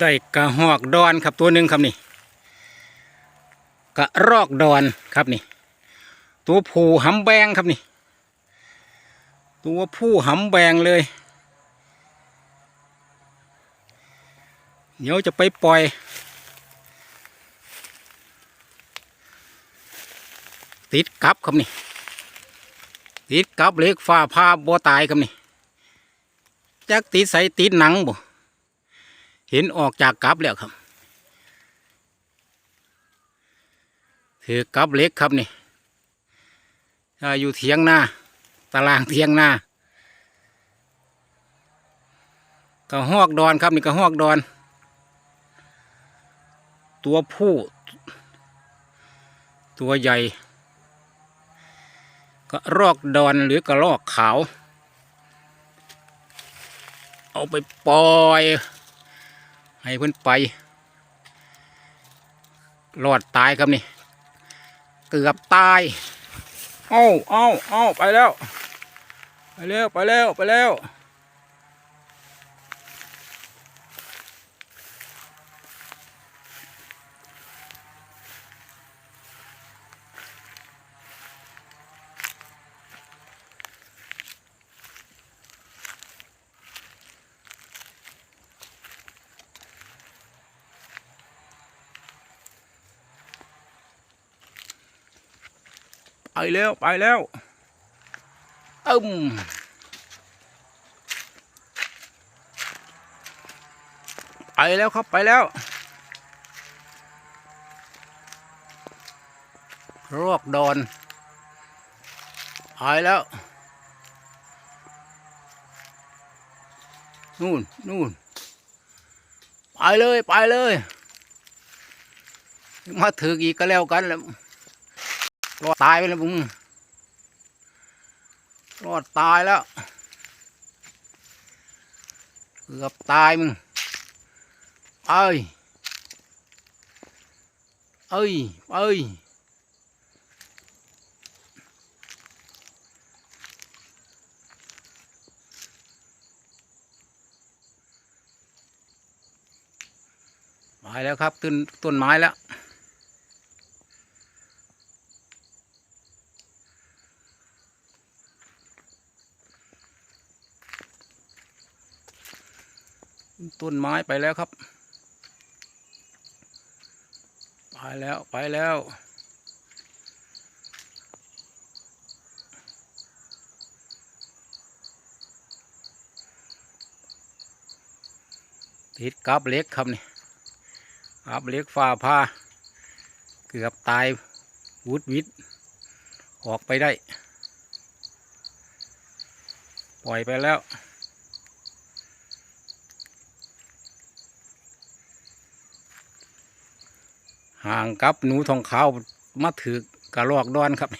ได้กระหอกดอนครับตัวหนึ่งครับนี่กระรอกดอนครับนี่ ตัวผู้หำแบงครับนี่ ตัวผู้หำแบงเลย เดี๋ยวจะไปปล่อย ติดกับครับนี่ ติดกับเล็กฟ้าผ้าบัวตายครับนี่จักติดใส่ติดหนังบ่ เห็นออกจากกับแล้วครับ ถือกับเล็กครับนี่อยู่เทียงหน้าตารางเทียงหน้ากระหอกดอนครับนี่กระหอกดอน ตัวผู้ ตัวใหญ่กระรอกดอนหรือกระรอกขาว เอาไปปล่อย ให้เพื่อนไปรอดตายครับนี่ เกือบตายเอ้าเอ้าเอ้าไปแล้ว ไปแล้ว ไปแล้ว ไปแล้ว ไปแล้วไปแล้วอึมไปแล้วครับไปแล้วรอกดอนไปแล้ว นู่นนู่นไปเลยไปเลย มาถึงอีกก็แล้วกันแล้ว รอดตายไปแล้วมึงรอดตายแล้ว เกือบตายมึง เอ้ย เอ้ย เอ้ยไปแล้วครับต้นต้นไม้แล้ว ต้นไม้ไปแล้วครับ ไปแล้วไปแล้วติดกับเล็กครับนี่กับเล็กฟ้าผ่าเกือบตายวุดวิดออกไปได้ ปล่อยไปแล้ว ห่างกับหนูทองขาวมาถือกระลอกดอนครับ